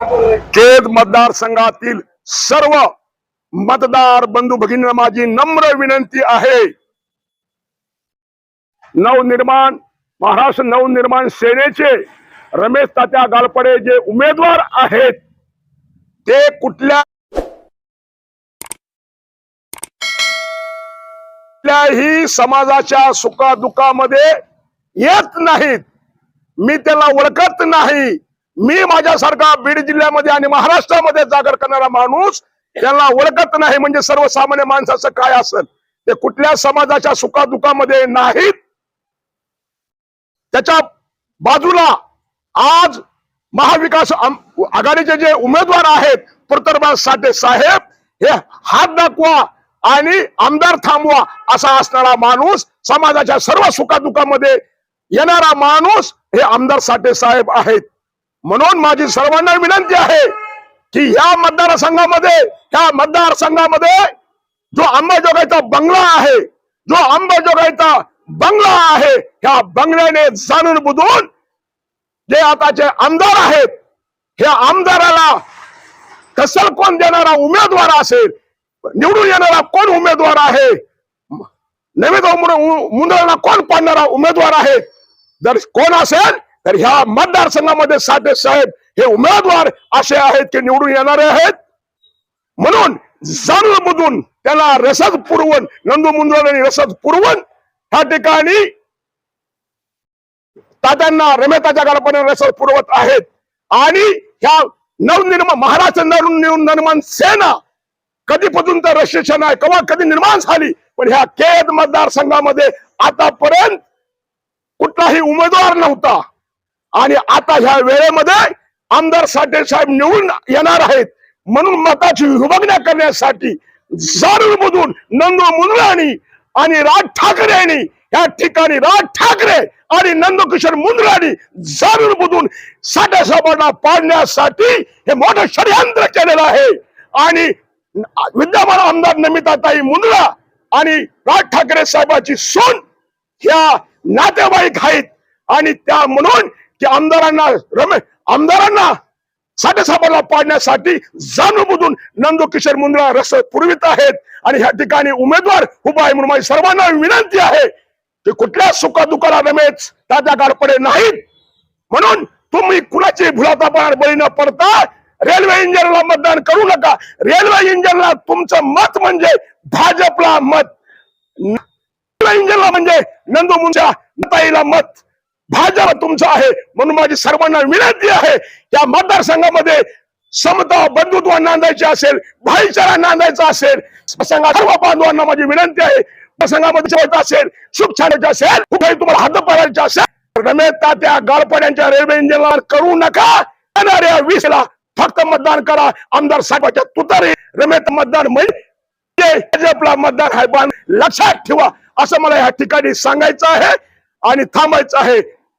केज मतदारसंघातील सर्व मतदार बंधू भगिनींना माझी नम्र विनंती आहे. नवनिर्माण महाराष्ट्र नवनिर्माण सेनेचे रमेश तात्या गालपडे जे उमेदवार आहेत ते कुठल्या कुठल्याही समाजाच्या सुखादुखामध्ये येत नाहीत. मी त्याला ओळखत नाही. मी माझ्यासारखा बीड जिल्ह्यामध्ये आणि महाराष्ट्रामध्ये जागर करणारा माणूस त्याला ओळखत नाही म्हणजे सर्वसामान्य माणसाचं काय असेल? ते कुठल्या समाजाच्या सुखादुखामध्ये नाहीत. त्याच्या बाजूला आज महाविकास आघाडीचे जे उमेदवार आहेत पृथ्वीराज साठे साहेब हे हात दाखवा आणि आमदार थांबवा असा असणारा माणूस समाजाच्या सर्व सुखादुखामध्ये येणारा माणूस हे आमदार साठे साहेब आहेत. म्हणून माझी सर्वांना विनंती आहे की या मतदारसंघामध्ये ह्या मतदारसंघामध्ये जो अंबाजोगाईचा बंगला आहे जो अंबाजोगाईचा बंगला आहे ह्या बंगल्याने जाणून बुजून जे आताचे आमदार आहेत ह्या आमदाराला कसल कोण देणारा उमेदवार असेल निवडून येणारा कोण उमेदवार आहे नैवेद्य मुंदळाला कोण पाडणारा उमेदवार आहे जर कोण असेल तर ह्या मतदारसंघामध्ये साठे साहेब हे उमेदवार असे आहेत की निवडून येणारे आहेत? म्हणून जाणून बुजून त्याला रसद पुरवण नंदू आणि रसद पुरवण ह्या ठिकाणी तात्यांना रमेताच्या गाडपणे रसद पुरवत आहेत. आणि ह्या नवनिर्माण महाराष्ट्र नवनिर्माण सेना कधीपासून तर रशिक्षण आहे केव्हा कधी निर्माण झाली पण ह्या केद मतदारसंघामध्ये आतापर्यंत कुठलाही उमेदवार नव्हता. आणि आता ह्या वेळेमध्ये आमदार साठे साहेब निवडून येणार आहेत. म्हणून मताची विभागण्या करण्यासाठी जाणून नंदू मुंद्राणी आणि राज ठाकरे यांनी या ठिकाणी राज ठाकरे आणि नंदकिशोर मुंद्राणी जाणून बुजून साठे साहेबांना पाडण्यासाठी हे मोठं षडयंत्र केलेलं आहे. आणि विद्यमान आमदार नमिताताई मुंद्रा आणि राज ठाकरे साहेबाची सून ह्या नातेवाईक आहेत. आणि त्या म्हणून की आमदारांना रमे आमदारांना साठे पाडण्यासाठी जाणूनबुजून नंदू किशोर मुंद्रा रस पुरवित आहेत. आणि ह्या ठिकाणी उमेदवार उभा आहे म्हणून माझी सर्वांना विनंती आहे की कुठल्या सुखादुखाला रमेश तात्या गाडपडे नाहीत. म्हणून तुम्ही कुणाची भुलातापणार बळी न पडता रेल्वे इंजिनला मतदान करू नका. रेल्वे इंजिनला तुमचं मत म्हणजे भाजपला मत. रेल्वे इंजिनला म्हणजे नंदू मुंच्या ताईला मत. भाजप तुमचं आहे म्हणून माझी सर्वांना विनंती आहे या मतदारसंघामध्ये समता बंधुत्व नांदायचे असेल भाईचारा नांदायचा असेल सर्व बांधवांना माझी विनंती आहे. प्रसंगामध्ये असेल सुख छानायचं असेल कुठेही तुम्हाला हात पाडायचे असेल रमेश तात्या गाळपड्यांच्या रेल्वे इंजिनला करू नका. येणाऱ्या वीसला फक्त मतदान करा. आमदार साहेबाच्या तुतारी रमेश मतदान म्हणजे भाजपला मतदान हायबान पण लक्षात ठेवा. असं मला या ठिकाणी सांगायचं आहे आणि थांबायचं आहे.